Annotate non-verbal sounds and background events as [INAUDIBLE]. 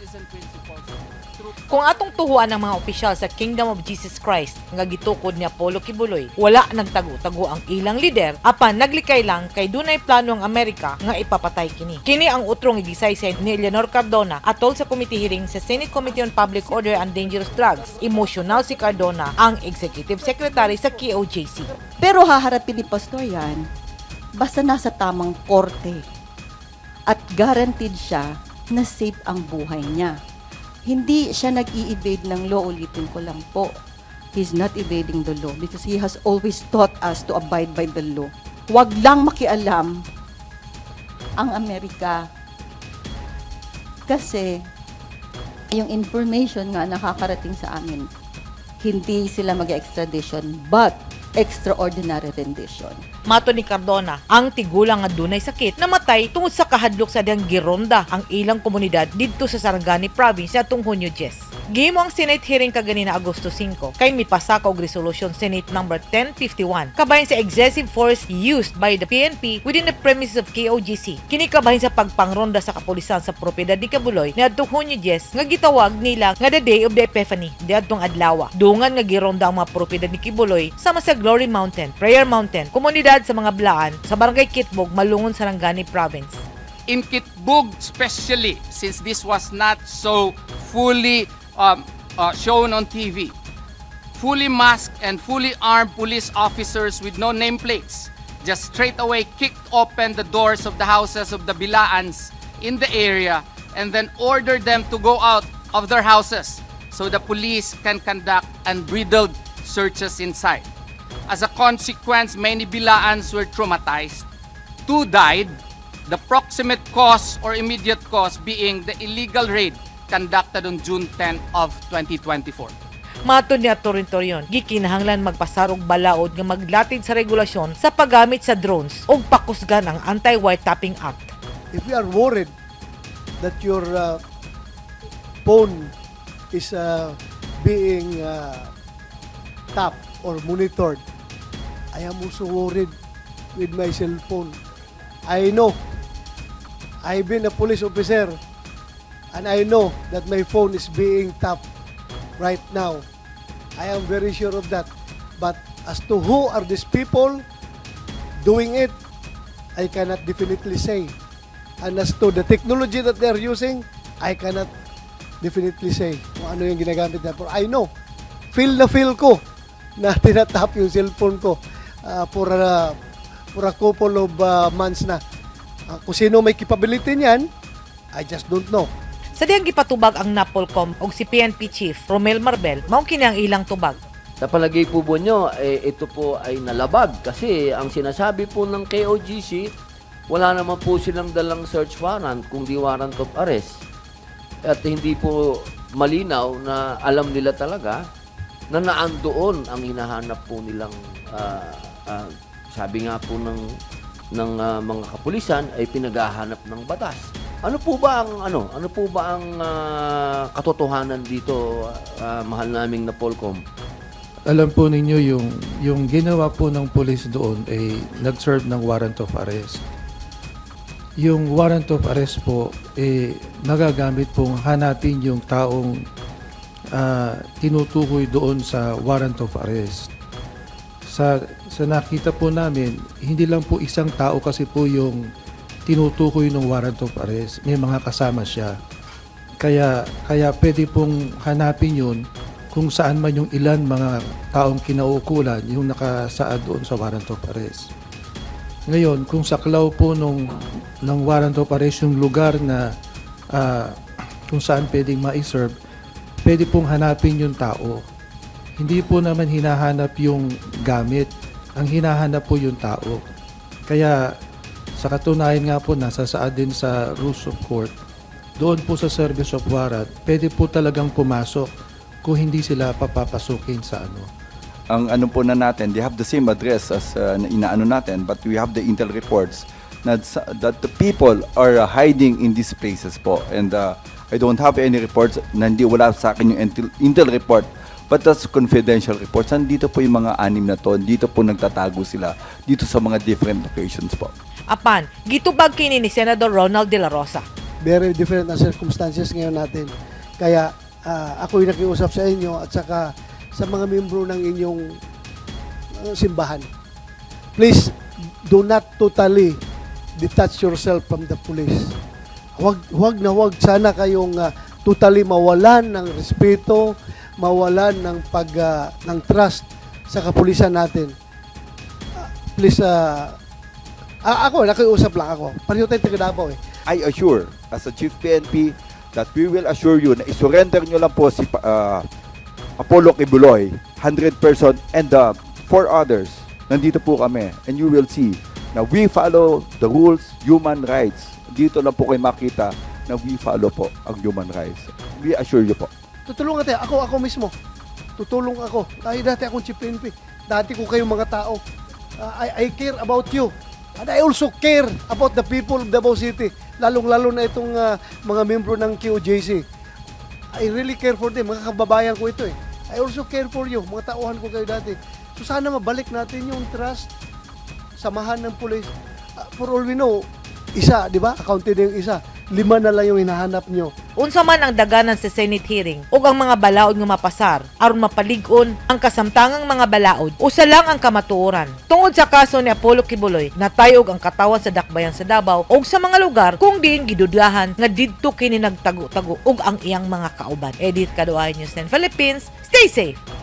policies and principles through Kung atong tuhuan ng mga opisyal sa Kingdom of Jesus Christ nga gitukod ni Apollo Kibuloy, wala nagtago-tago ang ilang lider apan naglikay lang kay dunay plano ang Amerika nga ipapatay kini. Kini ang utrong gisaysay ni Eleanor Cardona atol sa committee hearing sa Senate Committee on Public Order and Dangerous Drugs. Emotional si Cardona ang Executive Secretary sa KOJC. Pero haharapin ni Pastor yan, basta nasa tamang korte. At guaranteed siya na safe ang buhay niya. Hindi siya nag-i-evade ng law, ulitin ko lang po. He's not evading the law because he has always taught us to abide by the law. Huwag lang makialam ang Amerika. Kasi yung information nga nakakarating sa amin, hindi sila mag-extradition but extraordinary rendition. Mato ni Cardona, ang tigulang nga dunay sakit namatay tungod sa kahadlok sa diyang gironda ang ilang komunidad didto sa Sarangani province sa tung Hunyo 10. Gihimo ang Senate hearing kaganina Agosto 5 kay mipasa og resolution Senate number 1051 kabahin sa excessive force used by the PNP within the premises of KOGC. Kini kabahin sa pagpangronda sa kapulisan sa propiedad ni Kabuloy niadtong Hunyo 10 nga gitawag nila nga the day of the Epiphany diadtong adlaw. Dungan nga gironda ang mga propiedad ni Kibuloy sama sa Glory Mountain, Prayer Mountain, komunidad sa mga blaan sa Barangay Kitbog, Malungon, Sarangani Province. in Kitbug especially since this was not so fully um, uh, shown on TV. Fully masked and fully armed police officers with no nameplates just straight away kicked open the doors of the houses of the Bilaans in the area and then ordered them to go out of their houses so the police can conduct unbridled searches inside. As a consequence, many Bilaans were traumatized. Two died, the proximate cause or immediate cause being the illegal raid conducted on June 10 of 2024. Mato ni Atorintorion, gikinahanglan magpasarog balaod nga maglatid sa regulasyon sa paggamit sa drones o pakusgan ang Anti-Wiretapping Act. if we are worried that your uh, phone is uh, being uh, tapped or monitored, I am also worried with my cell phone. I know. I've been a police officer and I know that my phone is being tapped right now. I am very sure of that. But as to who are these people doing it, I cannot definitely say. And as to the technology that they're using, I cannot definitely say kung ano yung ginagamit na. For I know, feel na feel ko [LAUGHS] na tinatap yung cellphone ko uh, for, a, for a couple of uh, months na. Uh, kung sino may capability niyan, I just don't know. Sa diyang gipatubag ang Napolcom o si PNP Chief Romel Marbel, mao kini ang ilang tubag. Sa palagay po po nyo, eh, ito po ay nalabag kasi ang sinasabi po ng KOGC, wala naman po silang dalang search warrant kung di warrant of arrest. At hindi po malinaw na alam nila talaga na naandoon ang hinahanap po nilang ah, ah, sabi nga po ng ng ah, mga kapulisan ay pinaghahanap ng batas. Ano po ba ang ano? Ano po ba ang ah, katotohanan dito, ah, mahal naming na Polcom? alam po ninyo yung yung ginawa po ng police doon ay nag-serve ng warrant of arrest. Yung warrant of arrest po eh nagagamit pong hanapin yung taong ah, tinutukoy doon sa warrant of arrest. Sa sa nakita po namin, hindi lang po isang tao kasi po yung tinutukoy ng warrant of arrest. May mga kasama siya. Kaya kaya pwede pong hanapin yun kung saan man yung ilan mga taong kinaukulan yung nakasaad doon sa warrant of arrest. Ngayon, kung saklaw po nung, ng warrant of arrest yung lugar na ah, kung saan pwedeng ma-serve, pwede pong hanapin yung tao. Hindi po naman hinahanap yung gamit. Ang hinahanap po yung tao. Kaya sa katunayan nga po, nasa saad din sa rules of court, doon po sa service of warrant, pwede po talagang pumasok kung hindi sila papapasukin sa ano. ang ano po na natin, they have the same address as uh, na inaano natin, but we have the intel reports sa- that the people are uh, hiding in these places po. And uh, I don't have any reports na hindi wala sa akin yung intel, intel report. But that's confidential reports. Nandito po yung mga anim na to. Dito po nagtatago sila. Dito sa mga different locations po. Apan, gitubag kini ni Senador Ronald De La Rosa. very different na circumstances ngayon natin. Kaya ah, ako'y nakiusap sa inyo at saka sa mga membro ng inyong uh, simbahan. Please do not totally detach yourself from the police. Huwag, huwag na huwag sana kayong ah, totally mawalan ng respeto, mawalan ng pag ah, ng trust sa kapulisan natin. Ah, please ah, ah, ako nakiusap lang ako. Pareho tayong taga Davao eh. I assure, as a Chief PNP, that we will assure you na isurrender nyo lang po si uh, Apollo Kibuloy, 100% and the four others, nandito po kami. And you will see na we follow the rules, human rights. Dito lang po kayo makita na we follow po ang human rights. We assure you po. Tutulungan tayo. Ako, ako mismo. Tutulong ako. Dahil dati akong Chief PNP. Dati ko kayong mga tao. Uh, I, I care about you. And I also care about the people of Davao City. Lalong-lalo na itong ah, mga membro ng QJC. I really care for them. Mga kababayan ko ito eh. I also care for you. Mga tauhan ko kayo dati. So sana mabalik natin yung trust. Samahan ng pulis. Ah, for all we know, isa, di ba? Accounted yung isa. Lima na lang yung hinahanap nyo. Unsa man ang daganan sa Senate hearing ug ang mga balaod nga mapasar aron mapalig-on ang kasamtangang mga balaod usa lang ang kamatuoran. Tungod sa kaso ni Apollo Kibuloy natayog ang katawan sa dakbayan sa Davao ug sa mga lugar kung diin gidudlahan nga didto kini nagtago-tago ug ang iyang mga kauban. Edit Kaduay News 10 Philippines stay safe